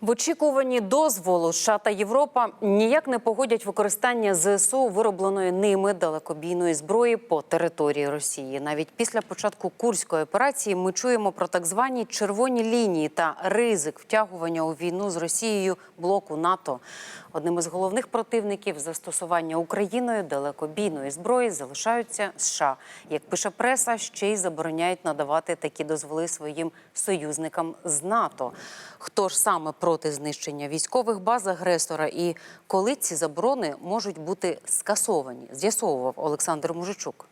В очікуванні дозволу США та Європа ніяк не погодять використання ЗСУ виробленої ними далекобійної зброї по території Росії. Навіть після початку курської операції ми чуємо про так звані червоні лінії та ризик втягування у війну з Росією блоку НАТО. Одним із головних противників застосування Україною далекобійної зброї залишаються США. Як пише преса, ще й забороняють надавати такі дозволи своїм союзникам з НАТО. Хто ж саме проти знищення військових баз агресора і коли ці заборони можуть бути скасовані? З'ясовував Олександр Мужичук.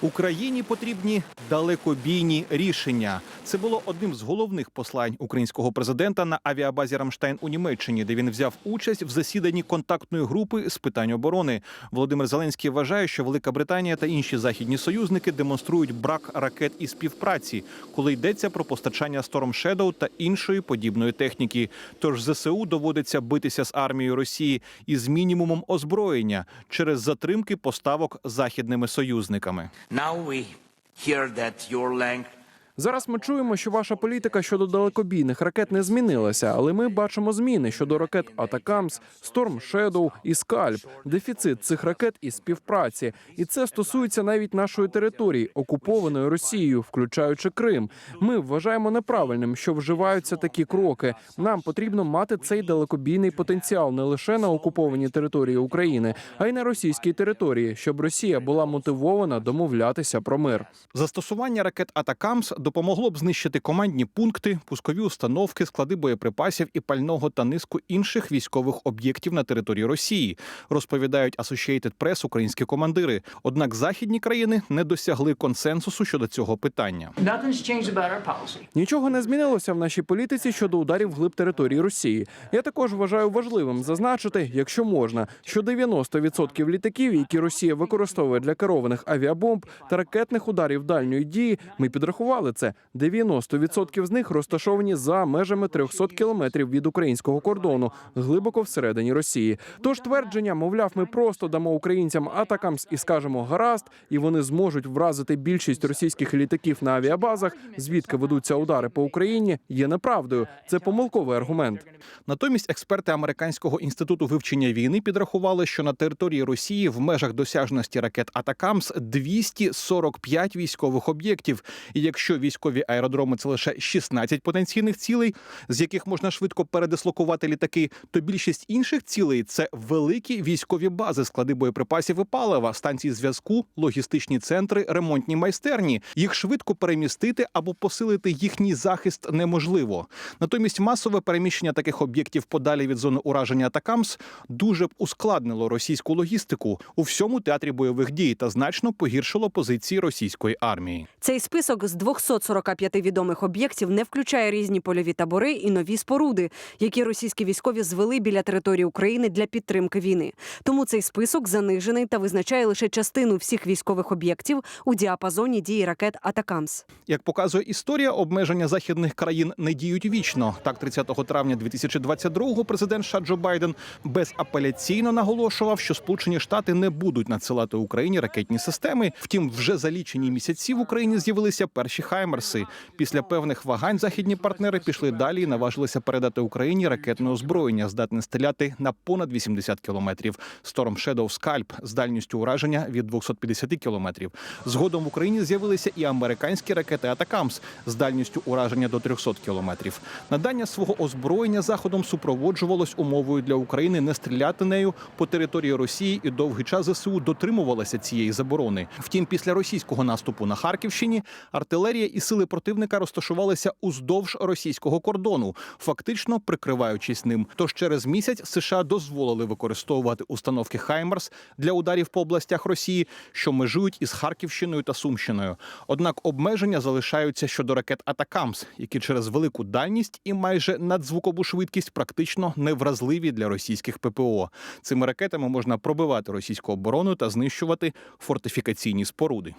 Україні потрібні далекобійні рішення. Це було одним з головних послань українського президента на авіабазі Рамштайн у Німеччині, де він взяв участь в засіданні контактної групи з питань оборони. Володимир Зеленський вважає, що Велика Британія та інші західні союзники демонструють брак ракет і співпраці, коли йдеться про постачання Storm Shadow та іншої подібної техніки. Тож ЗСУ доводиться битися з армією Росії із мінімумом озброєння через затримки поставок західними союзниками. Now we hear that your length Зараз ми чуємо, що ваша політика щодо далекобійних ракет не змінилася, але ми бачимо зміни щодо ракет Атакамс, Storm Shadow і Скальп, дефіцит цих ракет і співпраці. І це стосується навіть нашої території, окупованої Росією, включаючи Крим. Ми вважаємо неправильним, що вживаються такі кроки. Нам потрібно мати цей далекобійний потенціал не лише на окупованій території України, а й на російській території, щоб Росія була мотивована домовлятися про мир. Застосування ракет Атакамс допомогло б знищити командні пункти, пускові установки, склади боєприпасів і пального та низку інших військових об'єктів на території Росії, розповідають Associated Press українські командири. Однак західні країни не досягли консенсусу щодо цього питання. Нічого не змінилося в нашій політиці щодо ударів вглиб території Росії. Я також вважаю важливим зазначити, якщо можна, що 90% літаків, які Росія використовує для керованих авіабомб та ракетних ударів дальньої дії, ми підрахували це. 90% з них розташовані за межами 300 кілометрів від українського кордону, глибоко всередині Росії. Тож твердження, мовляв, ми просто дамо українцям атакамс і скажемо гаразд, і вони зможуть вразити більшість російських літаків на авіабазах, звідки ведуться удари по Україні, є неправдою. Це помилковий аргумент. Натомість експерти американського інституту вивчення війни підрахували, що на території Росії в межах досяжності ракет Атакамс 245 військових об'єктів. І якщо військові аеродроми це лише 16 потенційних цілей, з яких можна швидко передислокувати літаки, то більшість інших цілей це великі військові бази, склади боєприпасів і палива, станції зв'язку, логістичні центри, ремонтні майстерні. Їх швидко перемістити або посилити їхній захист неможливо. Натомість масове переміщення таких об'єктів подалі від зони ураження Атакамс дуже б ускладнило російську логістику у всьому театрі бойових дій та значно погіршило позиції російської армії. Цей список з 245 відомих об'єктів не включає різні польові табори і нові споруди, які російські військові звели біля території України для підтримки війни. Тому цей список занижений та визначає лише частину всіх військових об'єктів у діапазоні дії ракет Атакамс. Як показує історія, обмеження західних країн не діють вічно. Так, 30 травня 2022-го президент США Джо Байден безапеляційно наголошував, що Сполучені Штати не будуть надсилати Україні ракетні системи. Втім, вже за лічені місяці в Україні з'явилися перші хаймерси. Після певних вагань західні партнери пішли далі і наважилися передати Україні ракетне озброєння, здатне стріляти на понад 80 кілометрів. Storm Shadow Scalp з дальністю ураження від 250 кілометрів. Згодом в Україні з'явилися і американські ракети Атакамс з дальністю ураження до 300 кілометрів. Надання свого озброєння заходом супроводжувалось умовою для України не стріляти нею по території Росії, і довгий час ЗСУ дотримувалася цієї заборони. Втім, після російського наступу на Харківщині артилерія і сили противника розташувалися уздовж російського кордону, фактично прикриваючись ним. Тож через місяць США дозволили використовувати установки Хаймерс для ударів по областях Росії, що межують із Харківщиною та Сумщиною. Однак обмеження залишаються щодо ракет Атакамс, які через велику дальність і майже надзвукову швидкість практично невразливі для російських ППО. Цими ракетами можна пробивати російську оборону та знищувати фортифікаційні споруди.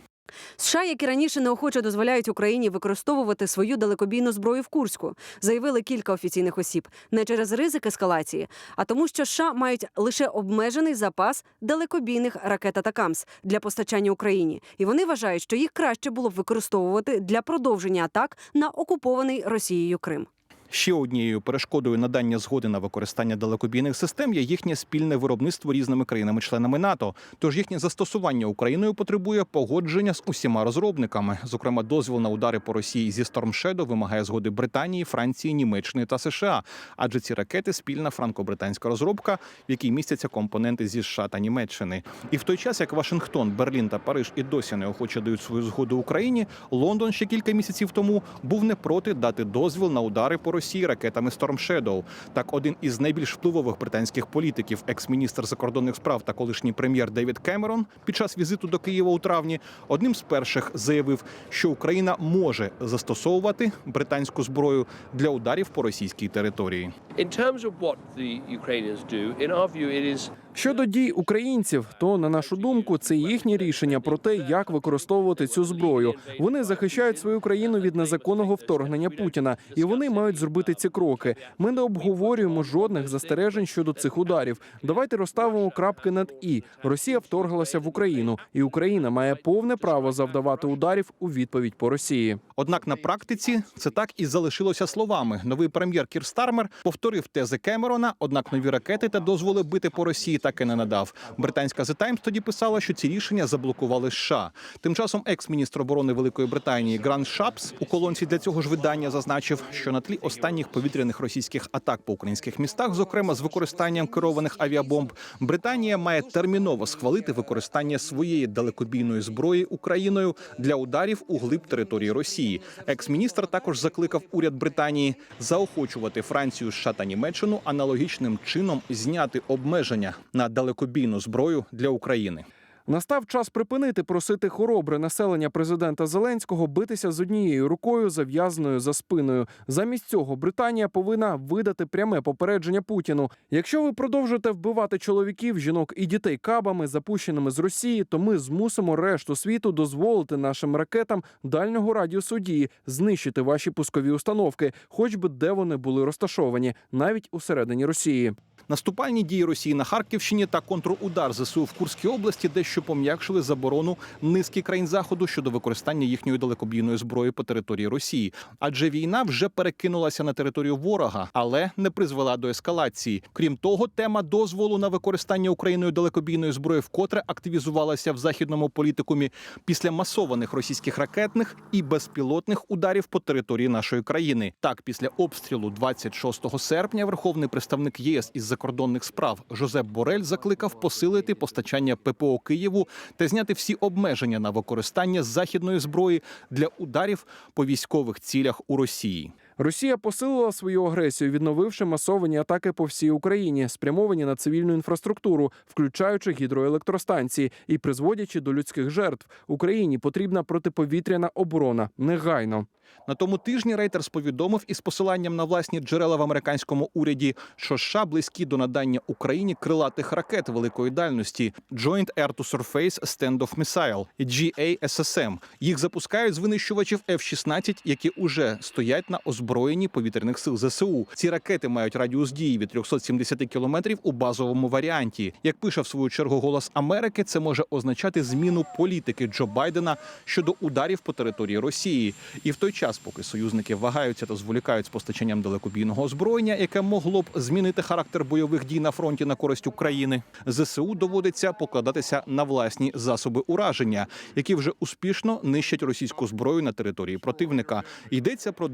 США, як і раніше, неохоче дозволяють Україні використовувати свою далекобійну зброю в Курську, заявили кілька офіційних осіб, не через ризик ескалації, а тому, що США мають лише обмежений запас далекобійних ракет «Атакамс» для постачання Україні, і вони вважають, що їх краще було б використовувати для продовження атак на окупований Росією Крим. Ще однією перешкодою надання згоди на використання далекобійних систем є їхнє спільне виробництво різними країнами-членами НАТО. Тож їхнє застосування Україною потребує погодження з усіма розробниками. Зокрема, дозвіл на удари по Росії зі Storm Shadow вимагає згоди Британії, Франції, Німеччини та США. Адже ці ракети спільна франко-британська розробка, в якій містяться компоненти зі США та Німеччини. І в той час, як Вашингтон, Берлін та Париж і досі неохоче дають свою згоду Україні, Лондон ще кілька місяців тому був не проти дати дозвіл на удари по Росії ракетами Storm Shadow. Так, один із найбільш впливових британських політиків, екс-міністр закордонних справ та колишній прем'єр Девід Кемерон, під час візиту до Києва у травні, одним з перших заявив, що Україна може застосовувати британську зброю для ударів по російській території. In terms of what the Ukrainians do, in our view, it is Щодо дій українців, то на нашу думку, це їхнє рішення про те, як використовувати цю зброю. Вони захищають свою країну від незаконного вторгнення Путіна, і вони мають зробити ці кроки. Ми не обговорюємо жодних застережень щодо цих ударів. Давайте розставимо крапки над і. Росія вторглася в Україну, і Україна має повне право завдавати ударів у відповідь по Росії. Однак на практиці це так і залишилося словами. Новий прем'єр Кір Стармер повторив тези Кемерона, однак нові ракети та дозволи бити по Росії так і не надав. Британська The Times тоді писала, що ці рішення заблокували США. Тим часом екс-міністр оборони Великої Британії Грант Шапс у колонці для цього ж видання зазначив, що на тлі останніх повітряних російських атак по українських містах, зокрема з використанням керованих авіабомб, Британія має терміново схвалити використання своєї далекобійної зброї Україною для ударів у глиб території Росії. Екс-міністр також закликав уряд Британії заохочувати Францію, США та Німеччину аналогічним чином зняти обмеження на далекобійну зброю для України. Настав час припинити просити хоробре населення президента Зеленського битися з однією рукою зав'язаною за спиною. Замість цього Британія повинна видати пряме попередження Путіну. Якщо ви продовжите вбивати чоловіків, жінок і дітей кабами, запущеними з Росії, то ми змусимо решту світу дозволити нашим ракетам дальнього радіусу дії знищити ваші пускові установки, хоч би де вони були розташовані, навіть усередині Росії. Наступальні дії Росії на Харківщині та контрудар ЗСУ в Курській області дещо пом'якшили заборону низки країн заходу щодо використання їхньої далекобійної зброї по території Росії, адже війна вже перекинулася на територію ворога, але не призвела до ескалації. Крім того, тема дозволу на використання Україною далекобійної зброї вкотре активізувалася в західному політикумі після масованих російських ракетних і безпілотних ударів по території нашої країни. Так, після обстрілу 26 серпня верховний представник ЄС із закордонних справ Жозеп Борель закликав посилити постачання ППО Києву та зняти всі обмеження на використання західної зброї для ударів по військових цілях у Росії. Росія посилила свою агресію, відновивши масовані атаки по всій Україні, спрямовані на цивільну інфраструктуру, включаючи гідроелектростанції і призводячи до людських жертв. Україні потрібна протиповітряна оборона негайно. На тому тижні Рейтерс повідомив із посиланням на власні джерела в американському уряді, що США близькі до надання Україні крилатих ракет великої дальності Joint Air to Surface Standoff Missile – JASSM. Їх запускають з винищувачів F-16, які уже стоять на озброєнні повітряних сил ЗСУ. Ці ракети мають радіус дії від 370 кілометрів у базовому варіанті. Як пише в свою чергу Голос Америки, це може означати зміну політики Джо Байдена щодо ударів по території Росії. І в той час, поки союзники вагаються та зволікають з постачанням далекобійного озброєння, яке могло б змінити характер бойових дій на фронті на користь України, ЗСУ доводиться покладатися на власні засоби ураження, які вже успішно нищать російську зброю на території противника. Йдеться про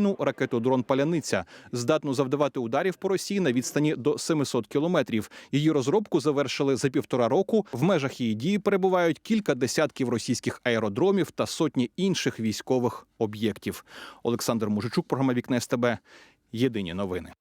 далекобійну ракету дрон Паляниця, здатну завдавати ударів по Росії на відстані до 700 кілометрів. Її розробку завершили за півтора року. В межах її дії перебувають кілька десятків російських аеродромів та сотні інших військових об'єктів. Олександр Мужичук, програма Вікне СТБ. Єдині новини.